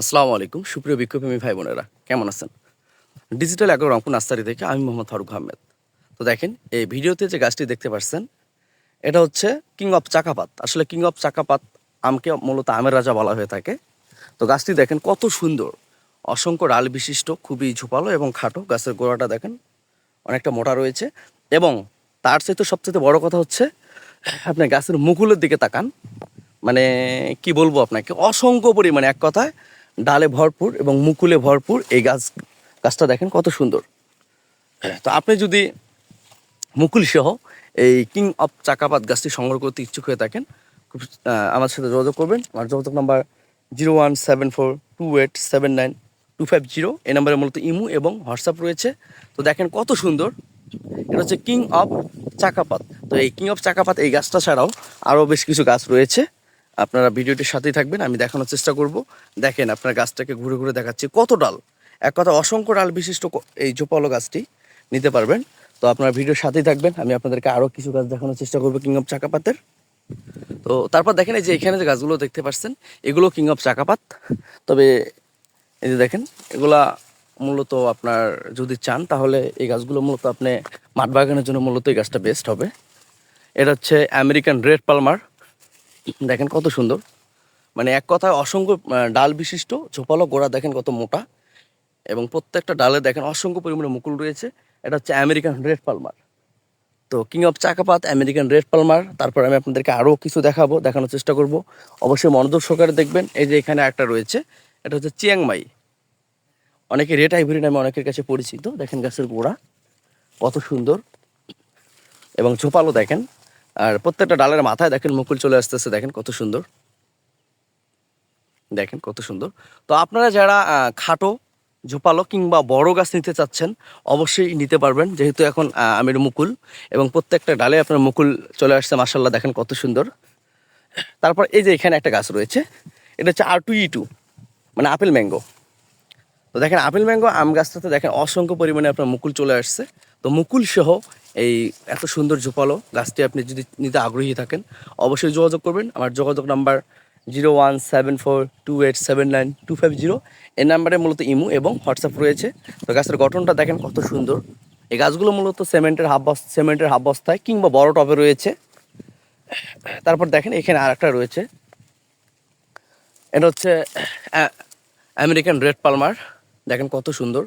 আসসালামু আলাইকুম, সুপ্রিয় বিক্ষোভী ভাই বোনেরা, কেমন আছেন? ডিজিটাল এগ্রো রংপুর নার্সারি থেকে আমি মোহাম্মদ ফারুক আহমেদ। তো দেখেন, এই ভিডিওতে যে গাছটি দেখতে পাচ্ছেন এটা হচ্ছে কিং অফ চাকাপাত। আসলে কিং অফ চাকাপাত আমকে মূলত আমের রাজা বলা হয়ে থাকে। তো গাছটি দেখেন কত সুন্দর, অসংখ্য ডাল বিশিষ্ট, খুবই ঝোপালো এবং খাটো। গাছের গোড়াটা দেখেন অনেকটা মোটা রয়েছে এবং তার চাইতে সবচেয়ে বড় কথা হচ্ছে, আপনি গাছের মুকুলের দিকে তাকান। মানে কি বলব আপনাকে, অসংখ্য পরিমাণে, এক কথায় ডালে ভরপুর এবং মুকুলে ভরপুর এই গাছ, গাছটা দেখেন কত সুন্দর। তো আপনি যদি মুকুল সহ এই কিং অফ চাকাপাত গাছটি সংগ্রহ করতে ইচ্ছুক হয়ে থাকেন, খুব আমার সাথে যোগাযোগ করবেন। আমার যোগাযোগ number zero one seven four two eight seven nine two five zero. এই নাম্বারে মূলত ইমু এবং হোয়াটসঅ্যাপ রয়েছে। তো দেখেন কত সুন্দর। এটা হচ্ছে কিং অফ চাকাপাত। তো এই কিং অফ চাকাপাত এই গাছটা ছাড়াও আরও বেশ কিছু গাছ রয়েছে। আপনারা ভিডিওটির সাথেই থাকবেন, আমি দেখানোর চেষ্টা করব। দেখেন আপনার গাছটাকে ঘুরে ঘুরে দেখাচ্ছি, কত ডাল। এক কথা, অসংখ্য ডাল বিশিষ্ট এই জোপালো গাছটি নিতে পারবেন। তো আপনারা ভিডিওর সাথেই থাকবেন, আমি আপনাদেরকে আরও কিছু গাছ দেখানোর চেষ্টা করব কিং অফ চাকাপাতের তো তারপর দেখেন এই যে এখানে যে গাছগুলো দেখতে পাচ্ছেন, এগুলো কিং অফ চাকাপাত তবে এই যে দেখেন, এগুলা মূলত আপনার যদি চান, তাহলে এই গাছগুলো মূলত আপনি মাঠ বাগানের জন্য মূলত এই গাছটা বেস্ট হবে। এটা হচ্ছে আমেরিকান রেড পালমার দেখেন কত সুন্দর। মানে এক কথায় অসংখ্য ডাল বিশিষ্ট, ঝোপালো গোড়া দেখেন কত মোটা। এবং প্রত্যেকটা ডালে দেখেন অসংখ্য পরিমাণে মুকুল রয়েছে। এটা হচ্ছে আমেরিকান রেড পালমার। তো king of চাকাপাত, American red Palmer. তারপর আমি আপনাদেরকে আরও কিছু দেখাবো, দেখানোর চেষ্টা করব। অবশ্যই মনোযোগ সহকারে দেখবেন, এই যে এখানে একটা রয়েছে, এটা হচ্ছে চিয়াংমাই। অনেকে রেড আইভরি নামে অনেকের কাছে পরিচিত। দেখেন গাছের গোড়া, কত সুন্দর। এবং ঝোপালো দেখেন আর প্রত্যেকটা ডালের মাথায় দেখেন মুকুল চলে আসতেছে, দেখেন কত সুন্দর। দেখেন কত সুন্দর। তো আপনারা যারা খাটো, ঝোপালো কিংবা বড় গাছ নিতে চাচ্ছেন, অবশ্যই নিতে পারবেন, যেহেতু এখন আমের মুকুল এবং প্রত্যেকটা ডালে আপনার মুকুল চলে আসছে মাসাল্লাহ দেখেন কত সুন্দর। তারপর এই যে এখানে একটা গাছ রয়েছে, এটা হচ্ছে আর টু ই টু মানে আপেল ম্যাঙ্গো। তো দেখেন, আপেল ম্যাঙ্গো, আম গাছটাতে দেখেন অসংখ্য পরিমাণে আপনার মুকুল চলে আসছে। তো মুকুল সহ এই এত সুন্দর ঝোপালো গাছটি আপনি যদি নিতে আগ্রহী থাকেন, অবশ্যই যোগাযোগ করবেন। আমার যোগাযোগ number zero one seven four two eight seven nine two five zero. এই নাম্বারে মূলত ইমু এবং হোয়াটসঅ্যাপ রয়েছে। তো গাছের গঠনটা দেখেন কত সুন্দর। এই গাছগুলো মূলত সিমেন্টের হাফ বস্তা সিমেন্টের হাফ বস্তায় কিংবা বড় টবে রয়েছে। তারপর দেখেন এখানে আর একটা রয়েছে। এটা হচ্ছে আমেরিকান রেড পালমার। দেখেন কত সুন্দর।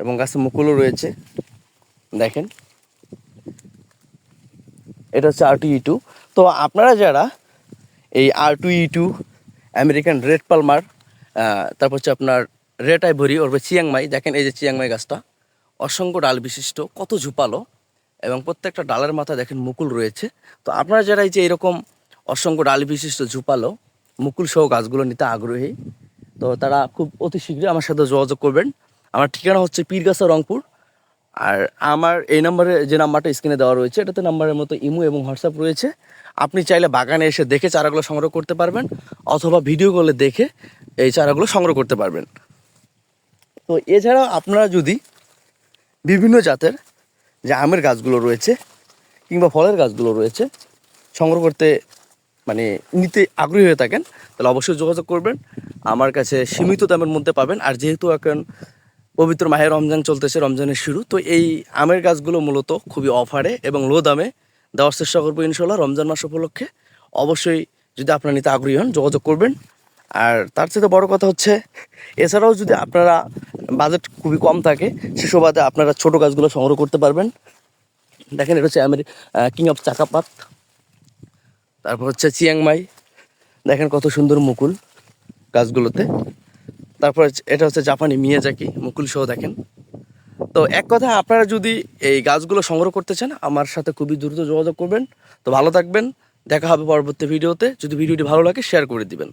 এবং গাছে মুকুলও রয়েছে। দেখেন। এটা হচ্ছে আর টু ই টু তো আপনারা যারা এই R two E two American red Palmer তারপর হচ্ছে আপনার রেড আইভরি ওর চিয়াংমাই দেখেন এই যে চিয়াংমাই গাছটা, অসংখ্য ডাল বিশিষ্ট, কত ঝুপালো, এবং প্রত্যেকটা ডালের মাথায় দেখেন মুকুল রয়েছে। তো আপনারা যারা এই যে এরকম অসংখ্য ডাল বিশিষ্ট, ঝুপালো, মুকুল সহ গাছগুলো নিতে আগ্রহী, তো তারা খুব অতি শীঘ্রই আমার সাথে যোগাযোগ করবেন। আমার ঠিকানা হচ্ছে পীরগাছা রংপুর আর আমার এই নাম্বারে যে নাম্বারটা স্ক্রিনে দেওয়া রয়েছে, এটাতে নাম্বারের মতো ইমো এবং হোয়াটসঅ্যাপ রয়েছে। আপনি চাইলে বাগানে এসে দেখে চারাগুলো সংগ্রহ করতে পারবেন, অথবা ভিডিও কলে দেখে এই চারাগুলো সংগ্রহ করতে পারবেন। তো এছাড়াও আপনারা যদি বিভিন্ন জাতের যে আমের গাছগুলো রয়েছে, কিংবা ফলের গাছগুলো রয়েছে, সংগ্রহ করতে মানে নিতে আগ্রহী হয়ে থাকেন, তাহলে অবশ্যই যোগাযোগ করবেন। আমার কাছে সীমিত দামের মধ্যে পাবেন, আর যেহেতু এখন পবিত্র মাহের রমজান চলতেছে, রমজানের শুরু। তো এই আমের গাছগুলো মূলত খুবই অফারে এবং লো দামে দেওয়ার চেষ্টা করব ইনশাল্লাহ রমজান মাস উপলক্ষে। অবশ্যই যদি আপনারা নিতে আগ্রহী হন, যোগাযোগ করবেন। আর তার সাথে বড় কথা হচ্ছে, এছাড়াও যদি আপনারা বাজেট খুবই কম থাকে, সে সুবাদে আপনারা ছোট গাছগুলো সংগ্রহ করতে পারবেন। দেখেন এটা হচ্ছে আমের কিং অফ চাকাপাত তারপর হচ্ছে চিয়াংমাই। দেখেন কত সুন্দর মুকুল গাছগুলোতে। তারপর এটা হচ্ছে জাপানি মিয়াজাকি মুকুল সহ দেখেন। তো এক কথা, আপনারা যদি এই গাছগুলো সংগ্রহ করতে চান, আমার সাথে খুবই দ্রুত যোগাযোগ করবেন। তো ভালো থাকবেন, দেখা হবে পরবর্তী ভিডিওতে। যদি ভিডিওটি ভালো লাগে শেয়ার করে দিবেন।